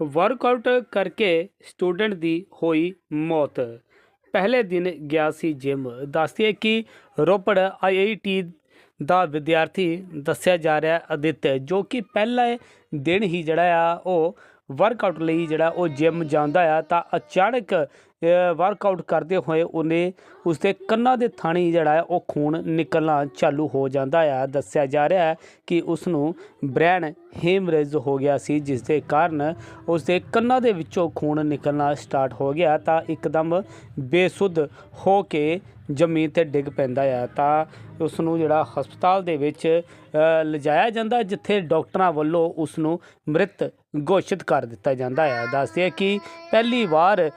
Workout ਕਰਕੇ student ਦੀ ਹੋਈ ਮੌਤ। ਪਹਿਲੇ ਦਿਨ ਗਿਆ ਸੀ ਜਿਮ ਦੱਸਦੀ ਕਿ ਰੋਪੜ ਆਈਆਈਟੀ ਦਾ ਵਿਦਿਆਰਥੀ ਦੱਸਿਆ ਜਾ ਰਿਹਾ ਹੈ ਅਦਿੱਤ, ਜੋ ਕਿ ਪਹਿਲੇ ਦਿਨ ਹੀ ਜਿਹੜਾ ਆ ਉਹ ਵਰਕਆਊਟ ਲਈ ਜਿਹੜਾ ਉਹ ਜਿਮ ਜਾਂਦਾ ਆ ਤਾਂ ਅਚਾਨਕ ਵਰਕਆਊਟ ਕਰਦੇ ਹੋਏ ਉਹਨੇ ਉਸਦੇ ਕੰਨਾਂ ਦੇ ਥਾਣੀ ਜਿਹੜਾ ਹੈ, ਉਹ ਖੂਨ ਨਿਕਲਣਾ ਚਾਲੂ ਹੋ ਜਾਂਦਾ ਆ ਦੱਸਿਆ ਜਾ ਰਿਹਾ ਹੈ ਕਿ ਉਸ ਨੂੰ ਬ੍ਰੇਨ ਹੈਮਰੇਜ ਹੋ ਗਿਆ ਸੀ ਜਿਸ ਦੇ ਕਾਰਨ ਉਸਦੇ ਕੰਨਾਂ ਦੇ ਵਿੱਚੋਂ ਖੂਨ ਨਿਕਲਣਾ ਸਟਾਰਟ ਹੋ ਗਿਆ। ਤਾਂ ਇੱਕਦਮ ਬੇਸੁੱਧ ਹੋ ਕੇ ਜ਼ਮੀਨ ਤੇ ਡਿੱਗ ਪੈਂਦਾ ਆ ਤਾਂ ਉਸ ਨੂੰ ਜਿਹੜਾ ਹਸਪਤਾਲ ਦੇ ਵਿੱਚ ਲਿਜਾਇਆ ਜਾਂਦਾ, ਜਿੱਥੇ ਡਾਕਟਰਾਂ ਵੱਲੋਂ ਉਸ ਨੂੰ ਮ੍ਰਿਤ ਘੋਸ਼ਿਤ ਕਰ ਦਿੱਤਾ ਜਾਂਦਾ ਹੈ। ਦੱਸਦੇ ਕਿ ਪਹਿਲੀ ਵਾਰ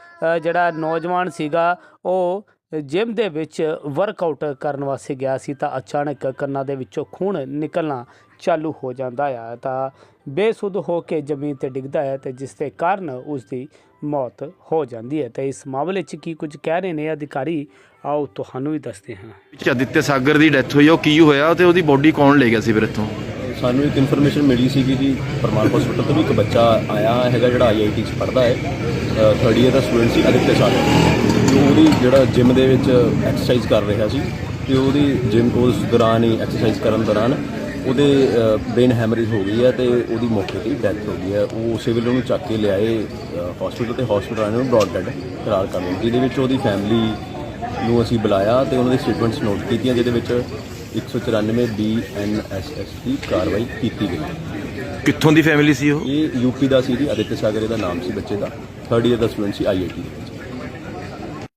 ਜਿਹੜਾ ਨੌਜਵਾਨ ਸੀਗਾ, ਉਹ ਜਿਮ ਦੇ ਵਿੱਚ ਵਰਕਆਊਟ ਕਰਨ ਵਾਸਤੇ ਗਿਆ ਸੀ ਤਾਂ ਅਚਾਨਕ ਕੰਨਾਂ ਦੇ ਵਿੱਚੋਂ ਖੂਨ ਨਿਕਲਣਾ ਚਾਲੂ ਹੋ ਜਾਂਦਾ ਆ ਤਾਂ ਬੇਸੁੱਧ ਹੋ ਕੇ ਜ਼ਮੀਨ ਤੇ ਡਿੱਗਦਾ ਹੈ ਤੇ ਜਿਸ ਦੇ ਕਾਰਨ ਉਸ ਦੀ ਮੌਤ ਹੋ ਜਾਂਦੀ ਹੈ। ਤੇ ਇਸ ਮਾਮਲੇ 'ਚ ਕੀ ਕੁਝ ਕਹਿ ਰਹੇ ਨੇ ਅਧਿਕਾਰੀ? ਆਓ ਤੁਹਾਨੂੰ ਵੀ ਦੱਸਦੇ ਹਾਂ। ਵਿੱਚ ਆਦਿੱਤਿਆ ਸਾਗਰ ਦੀ ਡੈਥ ਹੋਈ ਉਹ ਕੀ ਹੋਇਆ ਤੇ ਉਹਦੀ ਬੋਡੀ ਕੌਣ ਲੈ ਗਿਆ ਸੀ ਫਿਰ ਇੱਥੋਂ? ਸਾਨੂੰ ਇੱਕ ਇਨਫੋਰਮੇਸ਼ਨ ਮਿਲੀ ਸੀਗੀ ਜੀ ਪਰਮਾਨ ਹਸਪੀਟਲ ਤੋਂ ਵੀ ਇੱਕ ਬੱਚਾ ਆਇਆ ਹੈਗਾ ਜਿਹੜਾ ਆਈਆਈਟੀ ਚ ਪੜ੍ਹਦਾ ਹੈ ਥਰਡ ਇਅਰ ਦਾ ਸਟੂਡੈਂਟ ਸੀ, ਅਦਿੱਤਿਆ ਸਾਗਰ ਤੇ ਉਹਦੀ ਜਿਹੜਾ ਜਿਮ ਦੇ ਵਿੱਚ ਐਕਸਰਸਾਈਜ਼ ਕਰ ਰਿਹਾ ਸੀ, ਤੇ ਉਹਦੀ ਜਿਮ ਉਸ ਦੌਰਾਨ ਹੀ ਐਕਸਰਸਾਈਜ਼ ਕਰਨ ਦੌਰਾਨ ਉਹਦੇ ਬ੍ਰੇਨ ਹੈਮਰੇਜ ਹੋ ਗਈ ਹੈ ਤੇ ਉਹਦੀ ਮੌਕੇ ਤੇ ਡੈਥ ਹੋ ਗਈ ਹੈ। ਉਹ ਉਸੇ ਵੇਲੇ ਉਹਨੂੰ ਚੱਕ ਕੇ ਲਿਆਏ ਹਸਪੀਟਲ ਤੇ ਹਸਪੀਟਲ ਵਾਲਿਆਂ ਨੂੰ ਬ੍ਰੌਡ ਡੈਡ ਕਰਾਰ ਕਰ ਲਿਆ। ਜਿਹਦੇ ਵਿੱਚ ਉਹਦੀ ਫੈਮਿਲੀ ਨੂੰ ਅਸੀਂ ਬੁਲਾਇਆ ਤੇ ਉਹਨਾਂ ਦੇ ਸਟੇਟਮੈਂਟਸ ਨੋਟ ਕੀਤੀਆਂ, ਜਿਹਦੇ ਵਿੱਚ 194 ਬੀਐਨਐਸਐਸ ਦੀ ਕਾਰਵਾਈ ਕੀਤੀ ਗਈ। ਕਿੱਥੋਂ ਦੀ ਫੈਮਿਲੀ ਸੀ ਉਹ? ਇਹ ਯੂਪੀ ਦਾ ਸੀ ਜੀ ਅਦਿੱਤ ਸਾਗਰ ਦਾ ਨਾਮ ਸੀ ਬੱਚੇ ਦਾ। 3rd ਇਅਰ ਦਾ ਸਟੂਡੈਂਟ ਸੀ ਆਈਆਈਟੀ